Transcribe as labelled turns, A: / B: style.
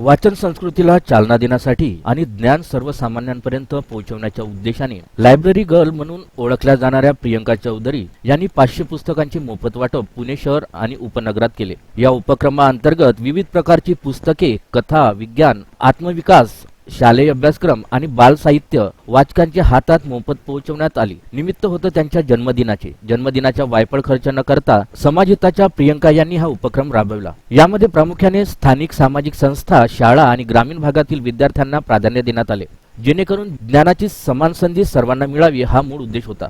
A: वाचन संस्कृतीला चालना देण्यासाठी आणि ज्ञान सर्वसामान्यांपर्यंत पोहोचवण्याच्या उद्देशाने लायब्ररी गर्ल म्हणून ओळखल्या जाणाऱ्या प्रियंका चौधरी यांनी पाचशे पुस्तकांचे मोफत वाटप पुणे शहर आणि उपनगरात केले. या उपक्रमाअंतर्गत विविध प्रकारची पुस्तके कथा विज्ञान आत्मविकास शालेय अभ्यासक्रम आणि बाल साहित्य वाचकांच्या हातात मोफत पोहोचवण्यात आली. निमित्त होतं त्यांच्या जन्मदिनाचे. जन्मदिनाच्या वायफळ खर्च न करता समाजहिताच्या प्रियंका यांनी हा उपक्रम राबवला. यामध्ये प्रामुख्याने स्थानिक सामाजिक संस्था शाळा आणि ग्रामीण भागातील विद्यार्थ्यांना प्राधान्य देण्यात आले. जेणेकरून ज्ञानाची समान संधी सर्वांना मिळावी हा मूळ उद्देश होता.